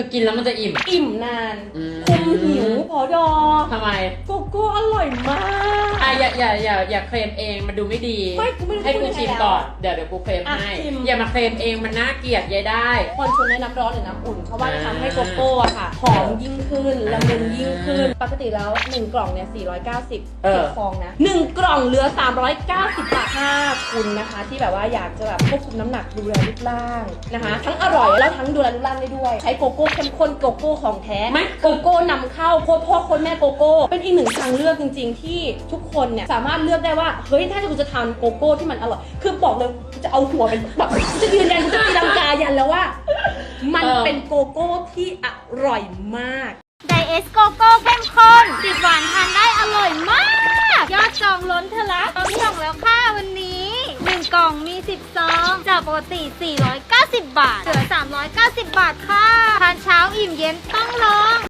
คือกินแล้วมันจะอิ่ม อิ่มนาน อืม คุมหิวพอดอทำไม โกโก้อร่อยมาก อะอย่าอย่าอย่าอย่าเคลมเองมันดูไม่ดี ไม่กูไม่รู้ให้กูจะพูดยังไงชิมแล้วก่อนเดี๋ยวเดี๋ยวกูเคลมอะให้ชิม อย่ามาเคลมเองมันน่าเกลียดยายได้ คนชวนให้น้ำร้อนหรือน้ำอุ่นเพราะว่าอ่าทำให้โกโก้อะค่ะหอมยิ่งขึ้นละมุนยิ่งขึ้น ปกติแล้ว1กล่องเนี่ย 490เออ เจ็ดฟองนะ1กล่องเหลือ 390 บาทถ้าคุณนะคะ ที่แบบว่าอยากจะแบบควบคุมน้ำหนักดูแลรูปร่างนะคะ ทั้งอร่อยแล้วทั้งดูแลรูปร่างได้ด้วย ใช้โกโก้เข้มข้นโกโก้ของแท้ไม่ โกโก้นำาโคตรพ่อโคนแม่โกโก้ เป็นอีกหนึ่งทางเลือกจริง ๆ ที่ทุกคนเนี่ยสามารถเลือกได้ว่าเฮ้ยถ้ากูจะทานโกโก้ที่มันอร่อยคือบอกเลยจะเอาหัวเป็นแบบกูจะยืนยันจะตีลังกายันแล้วว่า มันเป็นโกโก้ที่อร่อยมากไดเอสโกโก้เข้มข้นติดหวานทานได้อร่อยมาก ยอดจองล้นทะลักต้องส่งแล้วค่ะวันนี้ 1 กล่องมี 10ซองจากปกติ 490 บาท เหลือ 390 บาทค่ะ ทานเช้าอิ่มเย็น